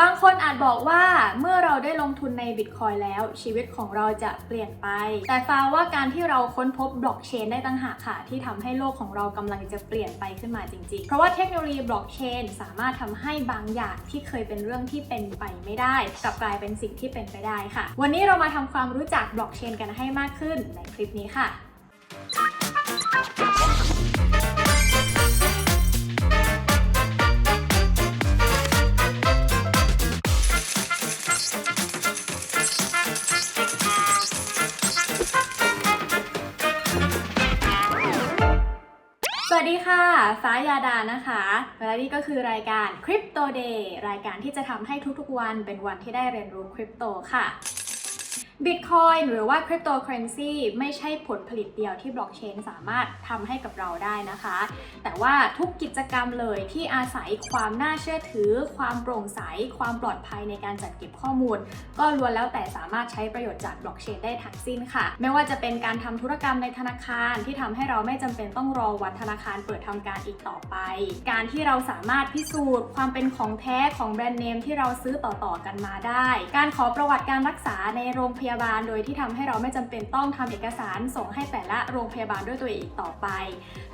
บางคนอาจบอกว่าเมื่อเราได้ลงทุนในบิตคอยแล้ว ชีวิตของเราจะเปลี่ยนไป แต่ฟ้าว่าการที่เราค้นพบบล็อกเชนได้ตั้งหากค่ะ ที่ทำให้โลกของเรากำลังจะเปลี่ยนไปขึ้นมาจริงๆ เพราะว่าเทคโนโลยีบล็อกเชนสามารถทำให้บางอย่างที่เคยเป็นเรื่องที่เป็นไปไม่ได้ กลับกลายเป็นสิ่งที่เป็นไปได้ค่ะ วันนี้เรามาทำความรู้จักบล็อกเชนกันให้มากขึ้นในคลิปนี้ค่ะ วัสดีค่ะ ฟ้ายาดานะคะและนี่ก็คือรายการ Crypto Day รายการที่จะทำให้ทุกๆวันเป็นวันที่ได้เรียนรู้คริปโตค่ะ Bitcoin หรือว่า Cryptocurrency ไม่ใช่ผลผลิตเดียวที่บล็อกเชนสามารถทำให้กับเราได้นะคะ แต่ว่าทุกกิจกรรมเลยที่อาศัยความน่าเชื่อถือ ความโปร่งใส ความปลอดภัยในการจัดเก็บข้อมูล ก็ล้วนแล้วแต่สามารถใช้ประโยชน์จากบล็อกเชนได้ทั้งสิ้นค่ะ ไม่ว่าจะเป็นการทำธุรกรรมในธนาคารที่ทำให้เราไม่จำเป็นต้องรอวันธนาคารเปิดทำการอีกต่อไป การที่เราสามารถพิสูจน์ ความเป็นของแท้ของแบรนด์เนมที่เราซื้อต่อๆกันมาได้ การขอประวัติการรักษาในโรงพยาบาลโดยที่ทำให้เราไม่จำเป็นต้องทำเอกสารส่งให้แต่ละโรงพยาบาลด้วยตัวเองต่อไป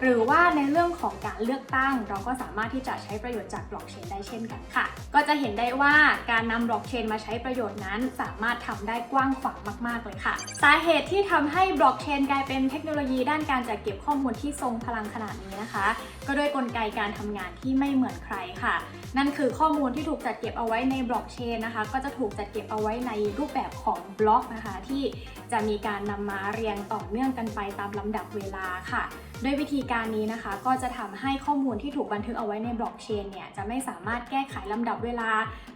หรือว่าในเรื่องของการเลือกตั้ง เราก็สามารถที่จะใช้ประโยชน์จากบล็อกเชนได้เช่นกันค่ะ ก็จะเห็นได้ว่าการนำบล็อกเชนมาใช้ประโยชน์นั้น สามารถทำได้กว้างขวางมาก ๆ เลยค่ะ สาเหตุที่ทำให้บล็อกเชนกลายเป็นเทคโนโลยีด้านการจัดเก็บข้อมูลที่ทรงพลังขนาดนี้นะคะก็ด้วยกลไกการทำงานที่ไม่เหมือนใครค่ะ นั่นคือข้อมูลที่ถูกจัดเก็บเอาไว้ในบล็อกเชนนะคะ ก็จะถูกจัดเก็บเอาไว้ในรูปแบบของบล็อกนะคะที่ จะมีการนำมาเรียงต่อเนื่องกันไปตามลำดับเวลาค่ะด้วยวิธีการนี้นะคะก็จะทำให้ข้อมูลที่ถูกบันทึกเอาไว้ในบล็อกเชนเนี่ยจะไม่สามารถแก้ไขลำดับเวลา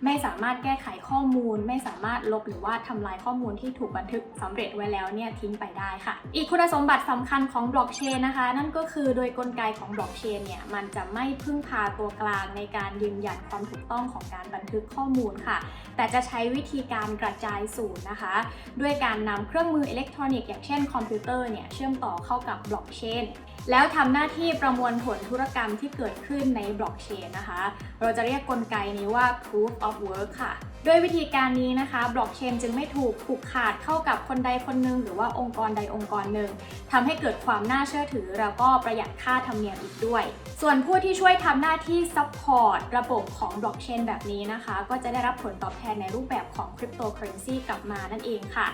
ไม่สามารถแก้ไขข้อมูล ไม่สามารถลบหรือว่าทำลายข้อมูลที่ถูกบันทึกสำเร็จไว้แล้วเนี่ยทิ้งไปได้ค่ะ อีกคุณสมบัติสำคัญของบล็อกเชนนะคะ นั่นก็คือโดยกลไกของบล็อกเชนเนี่ยมันจะไม่พึ่งพาตัวกลางในการยืนยันความถูกต้องของการบันทึกข้อมูลค่ะ แต่จะใช้วิธีการกระจายศูนย์นะคะ ด้วยการนำเครื่องมืออิเล็กทรอนิกส์อย่างเช่นคอมพิวเตอร์เนี่ยเชื่อมต่อเข้ากับบล็อกเชนแล้วทำหน้าที่ประมวลผลธุรกรรมที่เกิดขึ้นในบล็อกเชนนะคะ เราจะเรียกกลไกนี้ว่า proof of work ค่ะ ด้วยวิธีการนี้นะคะบล็อกเชนจึงไม่ถูกผูกขาดเข้ากับคนใดคนหนึ่งหรือว่าองค์กรใดองค์กรหนึ่งทำให้เกิดความน่าเชื่อถือ แล้วก็ประหยัดค่าธรรมเนียมอีกด้วย ส่วนผู้ที่ช่วยทำหน้าที่ซัพพอร์ตระบบของบล็อกเชนแบบนี้นะคะ ก็จะได้รับผลตอบแทนในรูปแบบของคริปโตเคอเรนซีกลับมานั่นเองค่ะ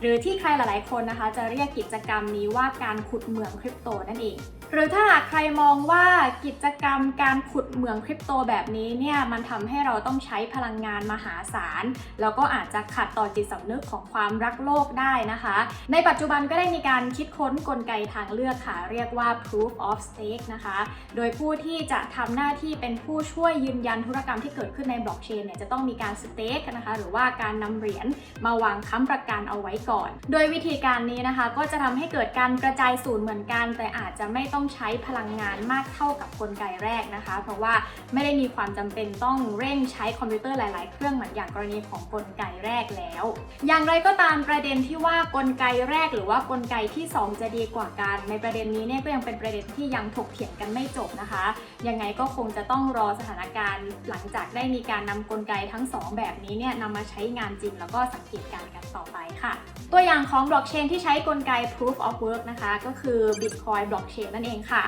หรือที่ใครหลายๆคนนะคะ จะเรียกกิจกรรมนี้ว่าการขุดเหมืองคริปโตนั่นเอง หรือถ้าหากใครมองว่ากิจกรรมการขุดเหมืองคริปโตแบบนี้เนี่ยมันทำให้เราต้องใช้พลังงานมหาศาล แล้วก็อาจจะขัดต่อจิตสำนึกของความรักโลกได้นะคะ ในปัจจุบันก็ได้มีการคิดค้นกลไกทางเลือกค่ะ เรียกว่า proof of stake นะคะ โดยผู้ที่จะทำหน้าที่เป็นผู้ช่วยยืนยันธุรกรรมที่เกิดขึ้นในบล็อกเชนเนี่ยจะต้องมีการสเต็กนะคะ หรือว่าการนำเหรียญมาวางค้ำประกันเอาไว้ก่อน โดยวิธีการนี้นะคะ ก็จะทำให้เกิดการกระจายศูนย์เหมือนกัน แต่อาจจะไม่ต้อง้องใช้พลังงานมากเท่ากับกลไกแรกนะคะ เพราะว่าไม่ได้มีความจำเป็นต้องเร่งใช้คอมพิวเตอร์หลาย ๆ เครื่องเหมือนอย่างกรณีของกลไกแรกแล้ว อย่างไรก็ตามประเด็นที่ว่ากลไกแรก หรือว่ากลไกที่ 2 จะดีกว่ากัน ในประเด็นนี้เนี่ยก็ยังเป็นประเด็นที่ยังถกเถียงกันไม่จบนะคะ ยังไงก็คงจะต้องรอสถานการณ์ หลังจากได้มีการนำกลไกทั้ง 2 แบบนี้เนี่ยนำมาใช้งานจริงแล้วก็สังเกตการณ์กันต่อไปค่ะ ตัวอย่างของบล็อกเชนที่ใช้กลไก proof of work นะคะ ก็คือ Bitcoin blockchain นั่นเองค่ะ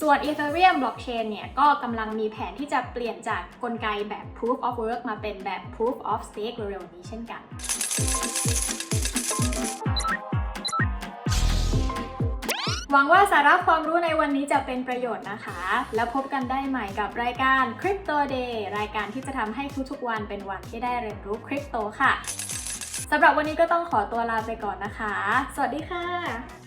ส่วน Ethereum blockchain เนี่ยก็กำลังมีแผนที่จะเปลี่ยนจากกลไกแบบ proof of work มาเป็นแบบ proof of stake เร็วๆนี้เช่นกันหวังว่าสาระความรู้ในวันนี้จะเป็นประโยชน์นะคะ แล้วพบกันได้ใหม่กับรายการ Crypto Day รายการที่จะทำให้ทุกๆวันเป็นวันที่ได้เรียนรู้คริปโตค่ะสำหรับวันนี้ก็ต้องขอตัวลาไปก่อนนะคะ สวัสดีค่ะ